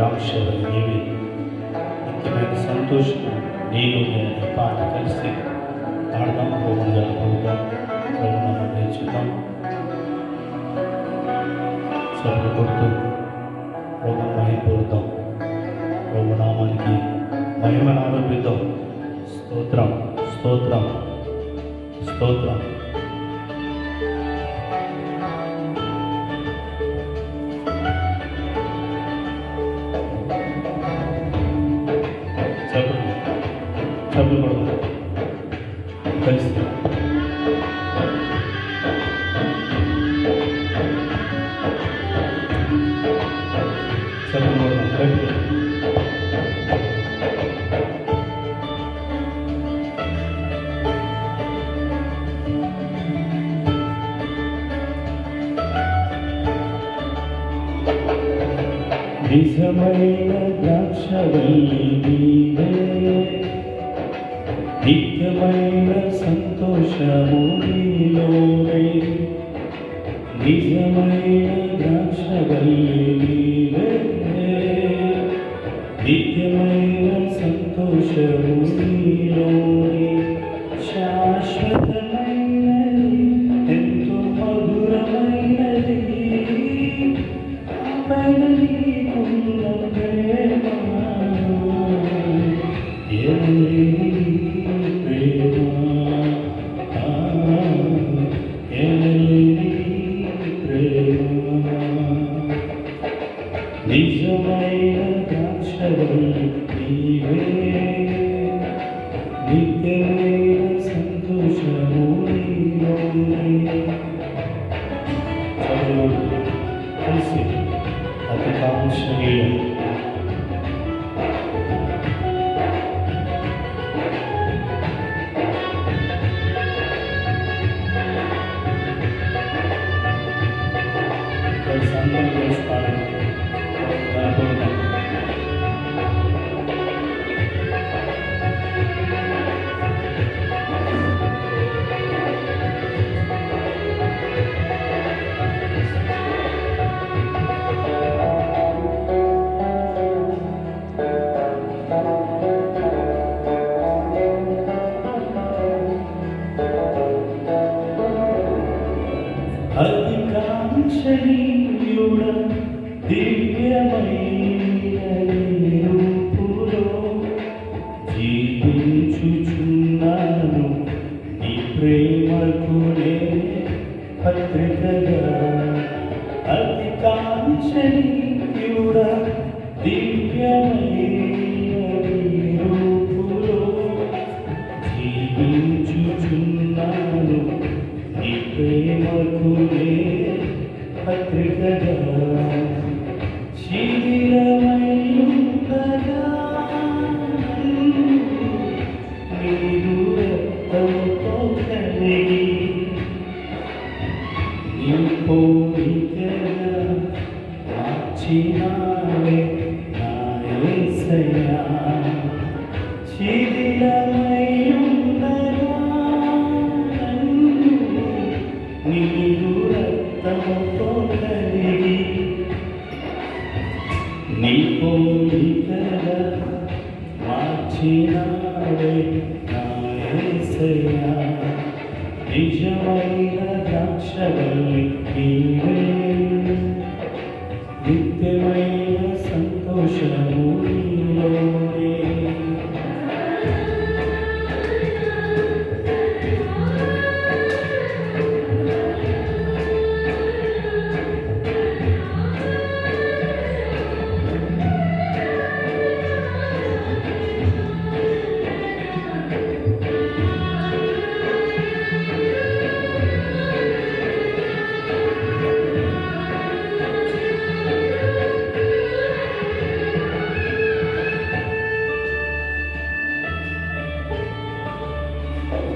ద్రాక్షలు నీవి నిత్యమైన సంతోషం నేను నేను పాట కలిసి ఆడదాం ప్రభుత్వం జరుపుకుందాం ప్రభుత్వం నేర్చుకుందాం సభలు కొడుతూ ప్రభు మహిపూరుద్దాం ప్రభు నామానికి మహిమను ఆరోపిద్దాం స్తోత్రం స్తోత్రం స్తోత్రం చెప్పలు కొడదాం కలిసి చెప్పలు కొడదాం కలిసి నిజమైన ద్రాక్షవల్లి నీవే నిత్యమైన సంతోషము నీలోనే. నిజమైన ద్రాక్షవల్లి నిత్యమైన సంతోషము నీలోనే. శాశ్వత নিজ মায়ের কাছে নিবে নিতে সন্তোষ হাতে কাপড় শরীর ప్రేమకునే పత్రికగా శిథిలమైయుండగా నీరు రక్తంతో కలిగి నీ పోలికగా ನಿಜವೈನ ದ್ರಾಕ್ಷದಲ್ಲಿ ನೀವೇ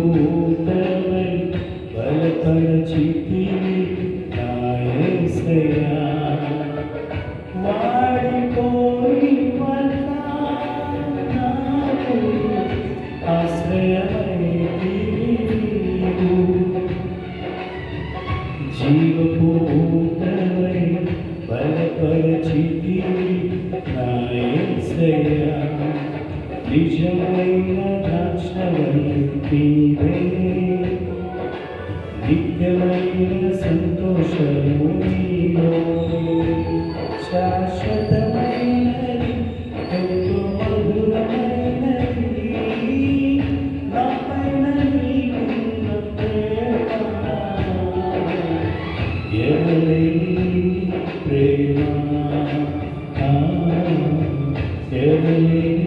ജീവഭൂതവൻ പല പല ചിത്തി ఏసయ్యా నిజమైన దాక్షణి నిత్యమైన సంతోషము శాశ్వతమైనది ఎంతో మధురమైనది నాపైన నీకున్న ప్రేమ ఎవరి ప్రేమ. Amen.